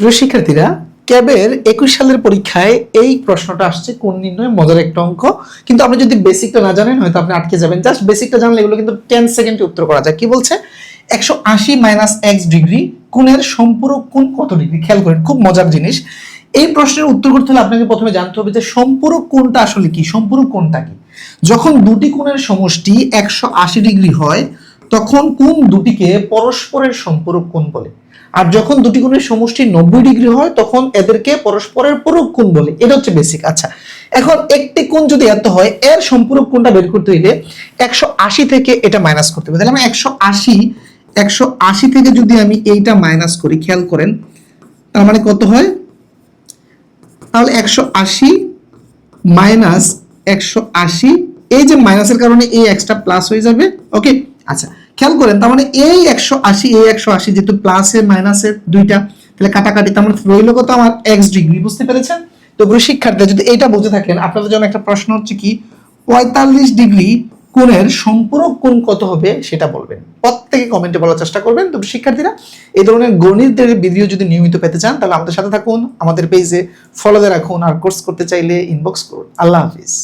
প্রিয় শিক্ষার্থীরা ক্যাবের একুশ সালের পরীক্ষায় এই প্রশ্নটা আসছে, কোন নির্ণয় মজার একটা অঙ্ক। কিন্তু আপনি যদি বেসিকটা না জানেন, হয়তো আপনি আটকে যাবেন। জাস্ট বেসিকটা জানলে এগুলো কিন্তু টেন সেকেন্ডে উত্তর করা যায়। কি বলছে? একশো আশি মাইনাস এক্স ডিগ্রি কোণের সম্পূরক কোণ কত ডিগ্রি খেয়াল করেন, খুব মজার জিনিস। এই প্রশ্নের উত্তর করতে হলে আপনাকে প্রথমে জানতে হবে যে সম্পূরক কোণটা আসলে কি? সম্পূরক কোণটা কি? যখন দুটি কোণের সমষ্টি একশো আশি ডিগ্রি হয় তখন কোন দুটিকে পরস্পরের সম্পূরক কোণ বলে? আর যখন দুটি কোণের সমষ্টি নব্বই ডিগ্রি হয়, তখন এদেরকে পরস্পরের পূরক কোণ বলে। এটা হচ্ছে বেসিক আচ্ছা এখন একটি কোণ যদি এত হয়, এর সম্পূরক কোণটা বের করতে হইলে একশো আশি থেকে এটা মাইনাস করতে হবে। তাহলে আমি একশো আশি একশো আশি থেকে যদি আমি এইটা মাইনাস করি, খেয়াল করেন, তার মানে কত হয়? তাহলে একশো আশি মাইনাস একশো আশি, এই যে মাইনাসের কারণে এই এক্সট্রা প্লাস হয়ে যাবে। ওকে আচ্ছা খেয়াল করেন, তার মানে এই একশো আশি, এই একশো আশি যেহেতু প্লাসের মাইনাসের দুইটা, তাহলে কাটাকাটি, তার মানে রইল কত আমার এক্স ডিগ্রি বুঝতে পেরেছেন? তো প্রিয় শিক্ষার্থী যদি এটা বুঝে থাকেন, আপনাদের জন্য একটা প্রশ্ন হচ্ছে কি, পঁয়তাল্লিশ ডিগ্রি কোণের সম্পূরক কোণ কত হবে সেটা বলবেন। প্রত্যেকে কমেন্টে বলার চেষ্টা করবেন। তো শিক্ষার্থীরা, এই ধরনের গণিতের ভিডিও যদি নিয়মিত পেতে চান, তাহলে আমাদের সাথে থাকুন, আমাদের পেজে ফলোতে রাখুন, আর কোর্স করতে চাইলে ইনবক্স করুন। আল্লাহ হাফিজ।